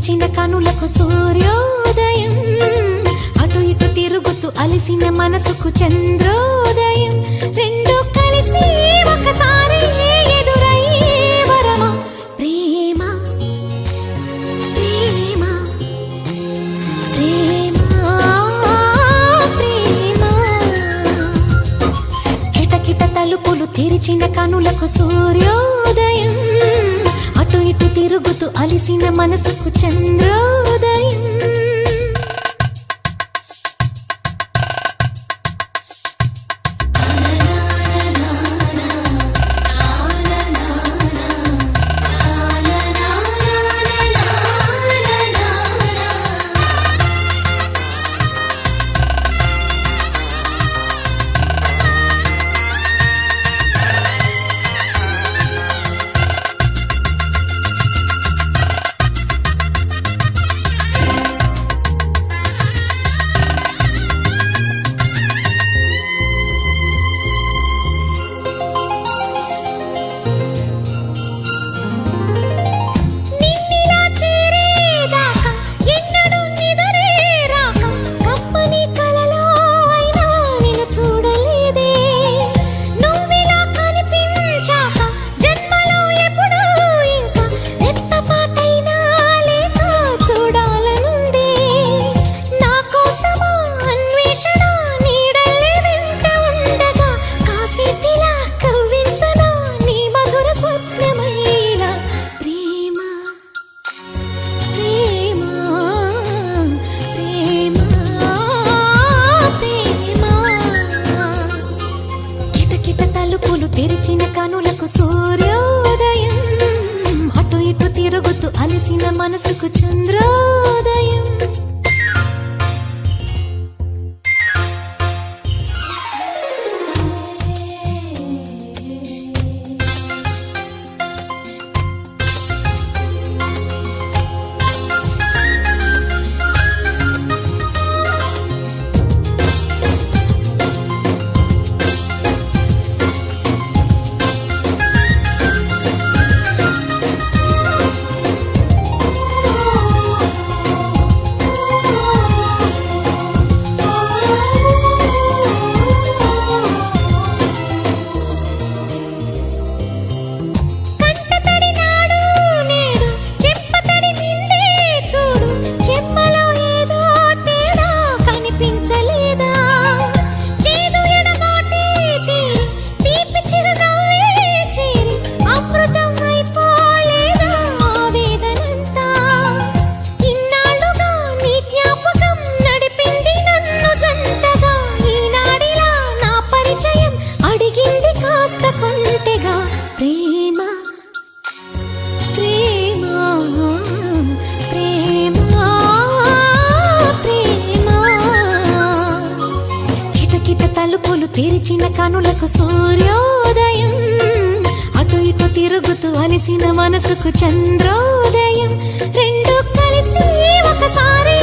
తెరిచిన కనులకు సూర్యోదయం. అటు ఇటు తిరుగుతూ అలిసిన మనసుకు చంద్రోదయం. రెండు కలిసి ఒకసారి ఎదురై వరమా? ప్రేమ? ప్రేమ? ప్రేమ? ప్రేమ? కిటకిట తలుపులు తెరిచిన కనులకు సూర్యోదయం. అటు ఇటు తిరుగుతూ అలిసిన మనసుకు చంద్రోదయం. కిటకిట తలుపులు తెరిచిన కనులకు సూర్యోదయం. అటు ఇటు తిరుగుతూ అలసిన మనసుకు చంద్రోదయం. తెరిచిన కనులకు సూర్యోదయం. అటు ఇటు తిరుగుతూ అలిసిన మనసుకు చంద్రోదయం. రెండు కలిసి ఒకసారి